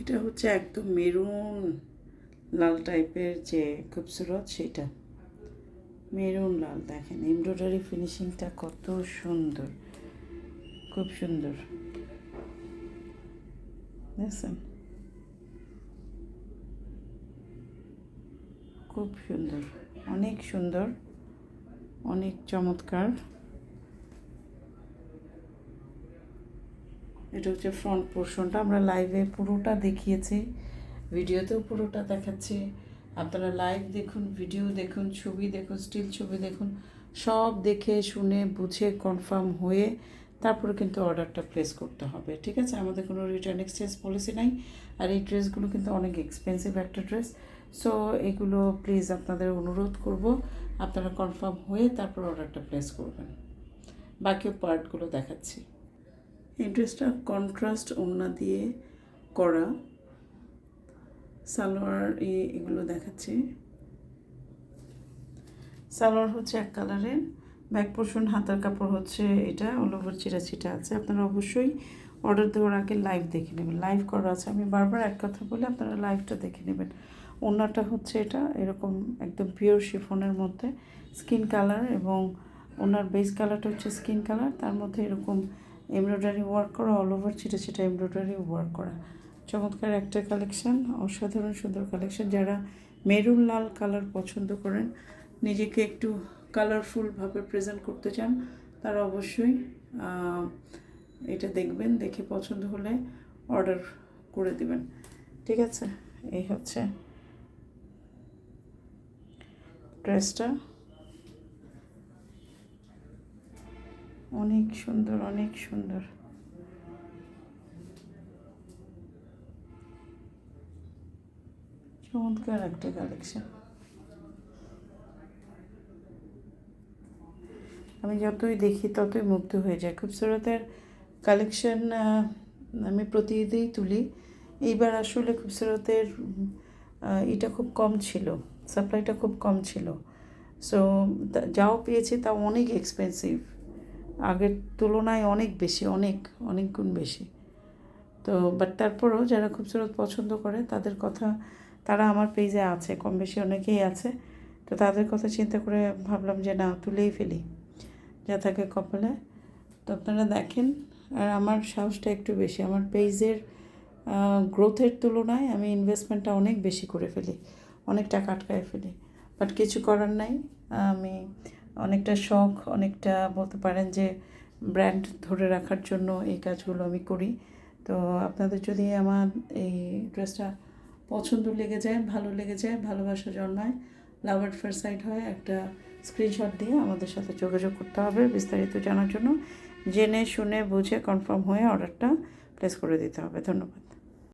এটা হচ্ছে একদম মেরুন লাল টাইপের যে খুবসুরত সেটা। মেরুন লাল, দেখেন এমব্রয়ডারি ফিনিশিংটা কত সুন্দর, খুব সুন্দর। দেখছেন? খুব সুন্দর, অনেক সুন্দর, অনেক চমৎকার। এটা হচ্ছে ফ্রন্ট পোর্শনটা আমরা লাইভে পুরোটা দেখিয়েছি ভিডিওতেও পুরোটা দেখাচ্ছি। আপনারা লাইভ দেখুন ভিডিও দেখুন, ছবি দেখুন স্টিল ছবি দেখুন, সব দেখে, শুনে, বুঝে কনফার্ম হয়ে তারপরে কিন্তু অর্ডারটা প্লেস করতে হবে, ঠিক আছে? আমাদের কোনো রিটার্ন এক্সচেঞ্জ পলিসি নাই। আর এই ড্রেসগুলো কিন্তু অনেক এক্সপেন্সিভ একটা ড্রেস সো এগুলো প্লিজ আপনাদের অনুরোধ করব, আপনারা কনফার্ম হয়ে তারপর অর্ডারটা প্লেস করবেন। বাকি পার্টগুলো দেখাচ্ছি। এই ড্রেসটা কন্ট্রাস্ট ওড়না দিয়ে করা। সালোয়ার এগুলো দেখাচ্ছি। সালোয়ার হচ্ছে এক কালারের। ব্যাক পোর্শন, হাতার কাপড় হচ্ছে এটা, অল ওভার চিরা চিটা আছে। আপনারা অবশ্যই অর্ডার দেওয়ার আগে লাইভ দেখে নেবেন। লাইভ করা আছে। আমি বারবার এক কথা বলে আপনারা লাইভটা দেখে নেবেন। ওনাটা হচ্ছে এটা, এরকম একদম পিওর শিফনের মধ্যে। স্কিন কালার এবং ওনার বেস কালারটা হচ্ছে স্কিন কালার তার মধ্যে এরকম এমব্রয়ডারি ওয়ার্ক করা অল ওভার ছিটা ছিটা এমব্রয়ডারি ওয়ার্ক করা। চমৎকার একটা কালেকশন অসাধারণ সুন্দর কালেকশান যারা মেরুন, লাল কালার পছন্দ করেন, নিজেকে একটু কালারফুলভাবে প্রেজেন্ট করতে চান, তারা অবশ্যই এটা দেখবেন, দেখে পছন্দ হলে অর্ডার করে দিবেন। ঠিক আছে? এই হচ্ছে ড্রেসটা অনেক সুন্দর অনেক সুন্দর। চমৎকার একটা কালেকশন আমি যতই দেখি, ততই মুগ্ধ হয়ে যায় খুবসুরতের কালেকশন আমি প্রতিদিনই তুলি। এইবার আসলে খুবসুরতের এটা খুব কম ছিল। সাপ্লাইটা খুব কম ছিল। সো যাও পেয়েছি তা অনেক এক্সপেন্সিভ আগের তুলনায় অনেক বেশি, অনেক অনেক গুণ বেশি। তো বাট তারপরেও যারা খুবসুরত পছন্দ করে, তাদের কথা, তারা আমার পেজে আছে, কম বেশি অনেকেই আছে। তো তাদের কথা চিন্তা করে ভাবলাম যে, না, তুলেই ফেলি, যা থাকে কপালে। তো আপনারা দেখেন, আর আমার সাহসটা একটু বেশি। আমার পেজের গ্রোথের তুলনায় আমি ইনভেস্টমেন্টটা অনেক বেশি করে ফেলি, অনেক টাকা আটকায় ফেলি। বাট কিছু করার নাই, আমি অনেকটা শখ, অনেকটা বলতে পারেন যে ব্র্যান্ড ধরে রাখার জন্য এই কাজগুলো আমি করি। তো আপনাদের যদি আমার এই ড্রেসটা পছন্দ লেগে যায়, ভালো লেগে যায়, ভালোবাসা জন্মায় লাভ অ্যাট ফার্স্ট সাইড হয়, একটা স্ক্রিনশট দিয়ে আমাদের সাথে যোগাযোগ করতে হবে বিস্তারিত জানার জন্য। জেনে, শুনে, বুঝে কনফার্ম হয়ে অর্ডারটা প্লেস করে দিতে হবে। ধন্যবাদ।